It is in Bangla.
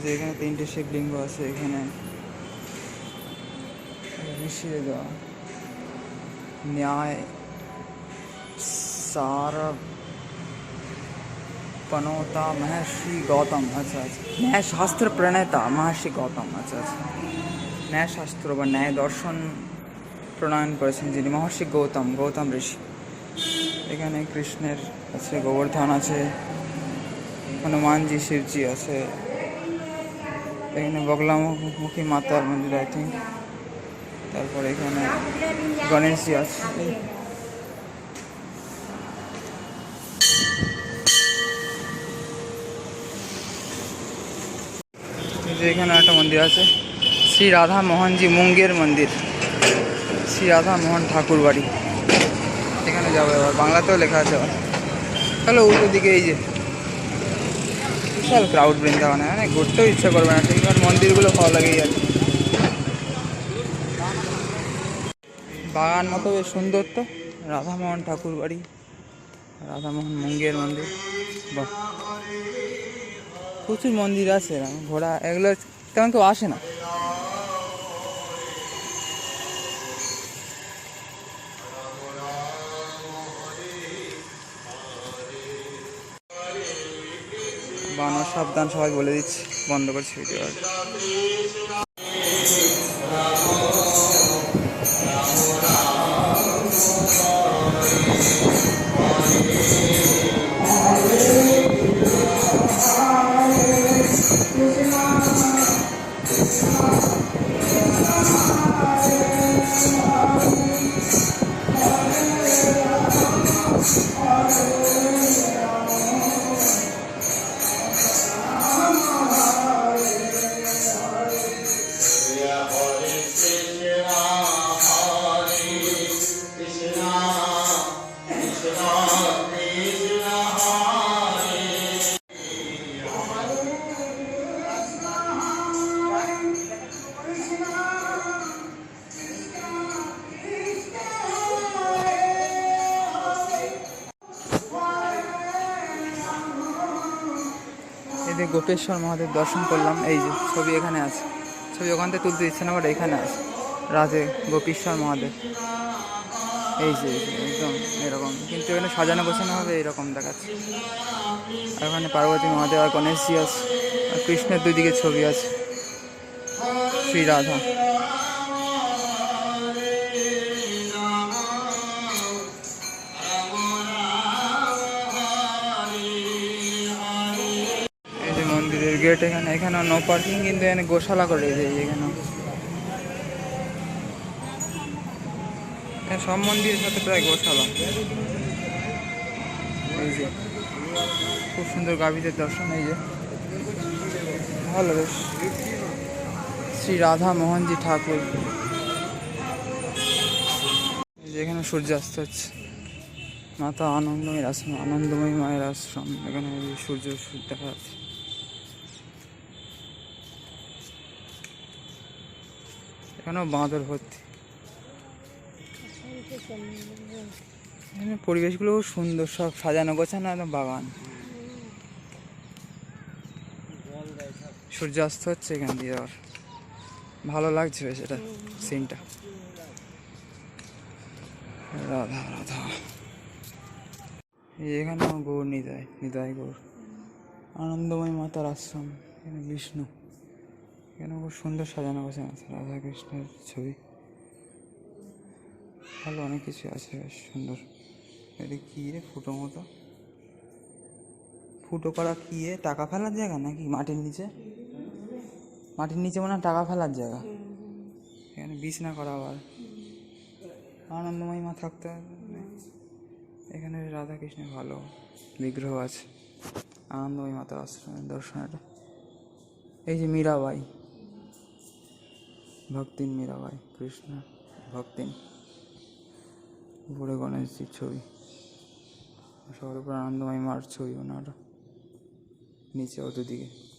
যে এখানে তিনটে শিবলিঙ্গ আছে এখানে মিশিয়ে দেওয়া ন্যায় सारा पनौता महर्षि गौतम আচ্ছা আচ্ছা ন্যায় শাস্ত্র প্রণেতা মহর্ষি গৌতম আচ্ছা আচ্ছা ন্যায় শাস্ত্র বা ন্যায় দর্শন প্রণয়ন করেছেন যিনি মহর্ষি গৌতম গৌতম ঋষি এখানে কৃষ্ণের আছে গোবর্ধন আছে হনুমানজি শিবজি আছে এখানে বগলামুখী মাতার মন্দির আই থিঙ্ক তারপরে এখানে গণেশজি আছে। এখানে একটা মন্দির আছে। শ্রী রাধা মোহনজি মুঙ্গের মন্দির। শ্রী রাধা মোহন ঠাকুর বাড়ি। এখানে যাব এবার। বাংলাতেও লেখা আছে তাহলে উল্টো দিকে এই যে বিশাল ক্রাউড বৃন্দাবনে। মানে ঘুরতেও ইচ্ছা করবে না ঠিক মন্দিরগুলো ভালো লাগেই আর বাগান মতো বেশ সুন্দর তো, রাধামোহন ঠাকুর বাড়ি, রাধামোহন মুঙ্গের মন্দির প্রচুর মন্দির আছে, ঘোরা, এগুলো তেমন কেউ আসে না। বানর সাবধান সবাই বলে দিচ্ছি বন্ধ করছি ভিডিও এই যে গোপেশ্বর মহাদেব দর্শন করলাম। এই যে ছবি এখানে আছে। ছবি ওখান থেকে তুলতে দিচ্ছে না বাট এখানে আছে। রাধে গোপেশ্বর মহাদেব। এই যে একদম এরকম। কিন্তু এখানে সাজানো গোছানো হবে এরকম দেখাচ্ছে। আর ওখানে পার্বতী মহাদেব আর গণেশজি আছে। আর কৃষ্ণের দুই দুদিকে ছবি আছে। শ্রী রাধা। যে গেট এখানে এখানে নো পার্কিং কিন্তু এখানে গোশালা করে এই যে এখানে। সব মন্দিরের সাথে প্রায় গোশালা। এই যে, খুব সুন্দর গাভীদের দর্শন, এই যে। ভালো বেশ। শ্রী রাধা মোহনজি ঠাকুর। এই যে এখানে সূর্যাস্ত হচ্ছে। মাতা আনন্দময়ীর আশ্রম, আনন্দময়ী মায়ের আশ্রম। এখানে সূর্য দেখা যাচ্ছে। এখানেও বাঁদর ভর্তি পরিবেশগুলো সুন্দর, সব সাজানো গোছানো একদম বাগান। সূর্যাস্ত হচ্ছে এখান দিয়ে আবার। ভালো লাগছে বেশ এটা সিনটা রাধা রাধা। এই এখানে গৌর নিতাই নিতাই গৌর। আনন্দময় মাতার আশ্রম, এখানে বিষ্ণু। এখানে খুব সুন্দর সাজানো গোছানো আছে রাধা কৃষ্ণের ছবি। ভালো, অনেক কিছু আছে, বেশ সুন্দর। এটা কি রে ফুটো মতো? ফুটো করা কি এ? টাকা ফেলার জায়গা নাকি মাটির নিচে? মাটির নিচে মনে হয় টাকা ফেলার জায়গা। এখানে বিছনা করা আবার। আনন্দময়ী মা থাকতে। এখানে রাধা কৃষ্ণের ভালো বিগ্রহ আছে। আনন্দময়ী মাতার আশ্রমের দর্শনটা এই যে মীরাবাই। ভক্তিন মীরাবাই কৃষ্ণ ভক্তিন। উপরে গণেশজির ছবি। সবার উপর আনন্দময় মার ছবি ওনার, নিচে ও দিকে